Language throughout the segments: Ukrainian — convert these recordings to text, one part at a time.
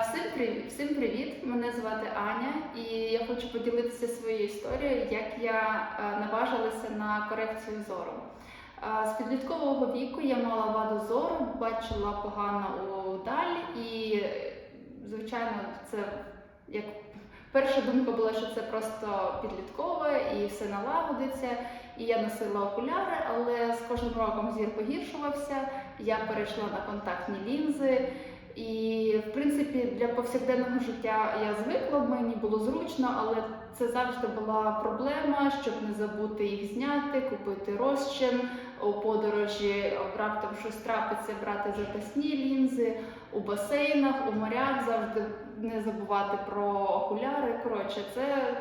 Всім привіт! Всім привіт! Мене звати Аня, і я хочу поділитися своєю історією, як я е, наважилася на корекцію зору. Е, З підліткового віку я мала ваду зору, бачила погано удаль, і, звичайно, це як перша думка була, що це просто підліткове і все налагодиться. І я носила окуляри, але з кожним роком зір погіршувався. Я перейшла на контактні лінзи. І в принципі для повсякденного життя я звикла, мені було зручно, але це завжди була проблема, щоб не забути їх зняти, купити розчин у подорожі, раптом щось трапиться, брати запасні лінзи у басейнах, у морях, завжди не забувати про окуляри. Коротше, це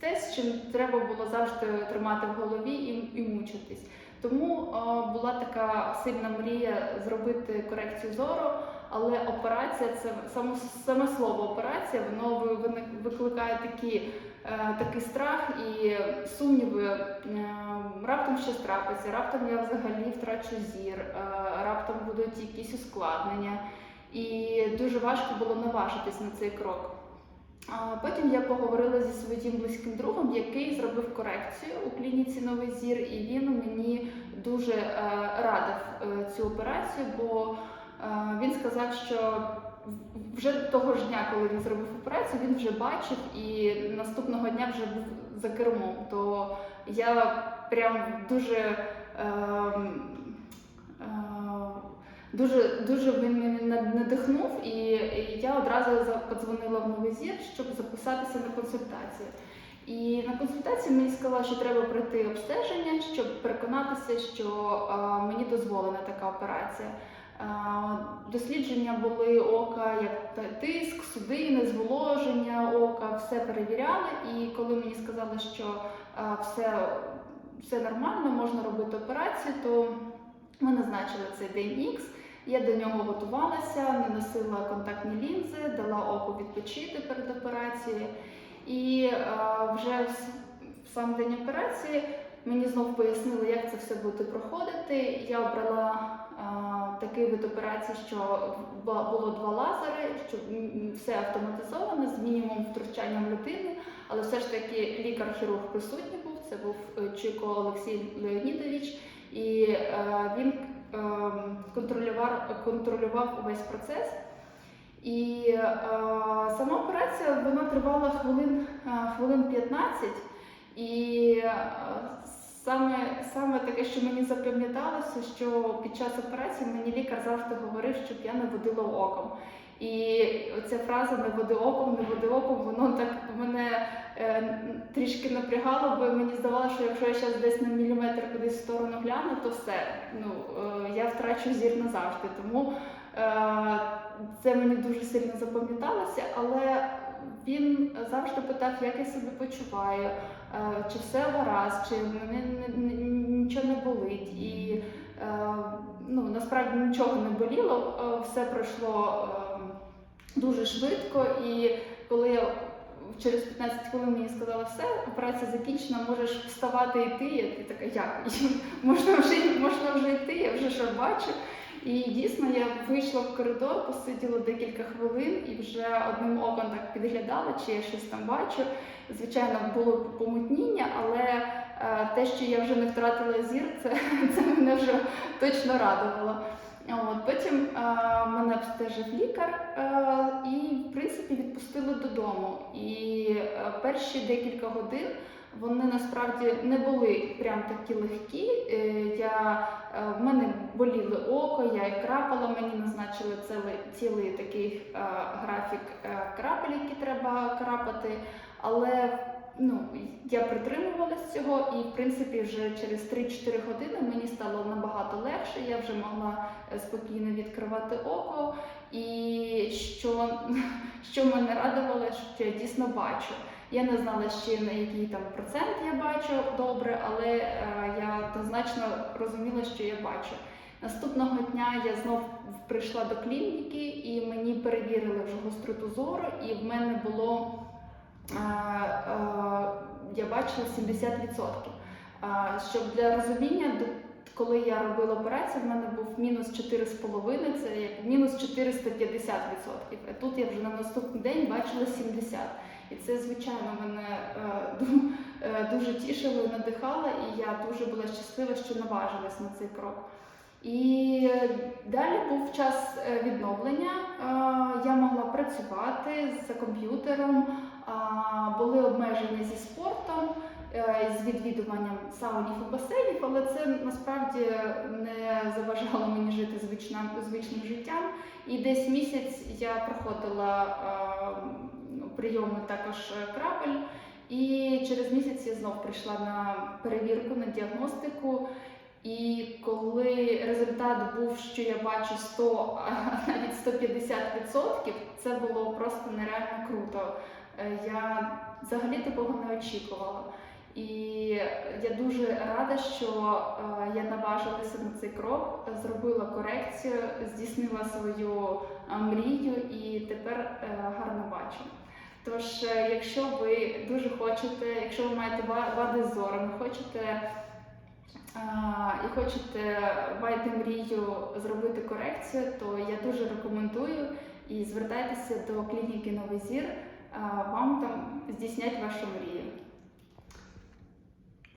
те, з чим треба було завжди тримати в голові і, і мучитись. Тому е, була така сильна мрія зробити корекцію зору. Але операція це само саме слово операція, воно ви- ви- викликає такі, е, такий страх і сумніви. Е, раптом щось трапиться, раптом я взагалі втрачу зір, е, раптом будуть якісь ускладнення. І дуже важко було наважитись на цей крок. Потім я поговорила зі своїм близьким другом, який зробив корекцію у клініці Новий Зір, і він мені дуже е, радив е, цю операцію, бо Він сказав, що вже того ж дня, коли він зробив операцію, він вже бачив і наступного дня вже був за кермом. То я прям дуже. ем, е, Дуже дуже він мене надихнув, і я одразу подзвонила в новий зір, щоб записатися на консультацію. І на консультації мені сказали, що треба пройти обстеження, щоб переконатися, що е, мені дозволена така операція. Дослідження були ока, як тиск, судини, зволоження ока, все перевіряли. І коли мені сказали, що все, все нормально, можна робити операцію, то ми назначили цей день Х. Я до нього готувалася, не носила контактні лінзи, дала оку відпочити перед операцією. І вже в сам день операції мені знов пояснили, як це все буде проходити. Я обрала е, такий вид операції, що було два лазери, що все автоматизовано з мінімум втручанням людини, але все ж таки лікар-хірург присутній був. Це був е, Чуйко Олексій Леонідович, і е, він е, контролював, контролював увесь процес. І е, сама операція вона тривала хвилин, е, хвилин 15. І е, саме, саме таке, що мені запам'яталося, що під час операції мені лікар завжди говорив, щоб я не водила оком. І оця фраза не води оком, не води оком, воно так мене е, трішки напрягало, бо мені здавалося, що якщо я зараз десь на міліметр кудись в сторону гляну, то все, ну, е, я втрачу зір назавжди. Тому е, це мені дуже сильно запам'яталося, але він завжди питав, як я себе почуваю, чи все гаразд, чи нічого не болить. І е, ну, насправді нічого не боліло, е, все пройшло е, дуже швидко. І коли через 15 хвилин мені сказали, все, операція закінчена, можеш вставати і йти. Я така, як? можна вже, можна вже йти, я вже що бачу. І дійсно я вийшла в коридор, посиділа декілька хвилин і вже одним оком так підглядала, чи я щось там бачу. Звичайно, було помутніння, але е, те, що я вже не втратила зір, це, це мене вже точно радувало. От, потім е, мене обстежив лікар е, і, в принципі, відпустили додому. І перші декілька годин вони насправді не були прям такі легкі. Е, я, е, в мене боліли око, я їх крапала, мені назначили цілий, цілий такий е, графік крапель, які треба крапати. Але ну, я притримувалась цього, і в принципі вже через 3-4 години мені стало набагато легше. Я вже могла спокійно відкривати око. І що, що мене радувало, що я дійсно бачу. Я не знала ще на який там процент я бачу добре, але е, я однозначно розуміла, що я бачу. Наступного дня я знов прийшла до клініки і мені перевірили вже гостроту зору, і в мене було е, е, я бачила 70%. А, Щоб для розуміння, коли я робила операцію, в мене був мінус 4,5, це як мінус 450%. А тут я вже на наступний день бачила 70%. І це, звичайно, мене е, е, дуже тішило і надихало, і я дуже була щаслива, що наважилась на цей крок. І далі був час е, відновлення. Я могла працювати за комп'ютером, були обмеження зі спортом, з відвідуванням саунів і басейнів, але це насправді не заважало мені жити звичним, звичним життям. І десь місяць я проходила прийоми також е, крапель. І через місяць я знов прийшла на перевірку, на діагностику. І коли результат був, що я бачу 100, а навіть 150%, це було просто нереально круто. Е, Я взагалі такого не очікувала. І я дуже рада, що е, я наважилася на цей крок, зробила корекцію, здійснила свою мрію і тепер гарно бачу. Тож, е, якщо ви дуже хочете, якщо ви маєте вади зору, не хочете а, і хочете маєте мрію зробити корекцію, то я дуже рекомендую і звертайтеся до клініки Новий Зір, а, вам там здійснять вашу мрію.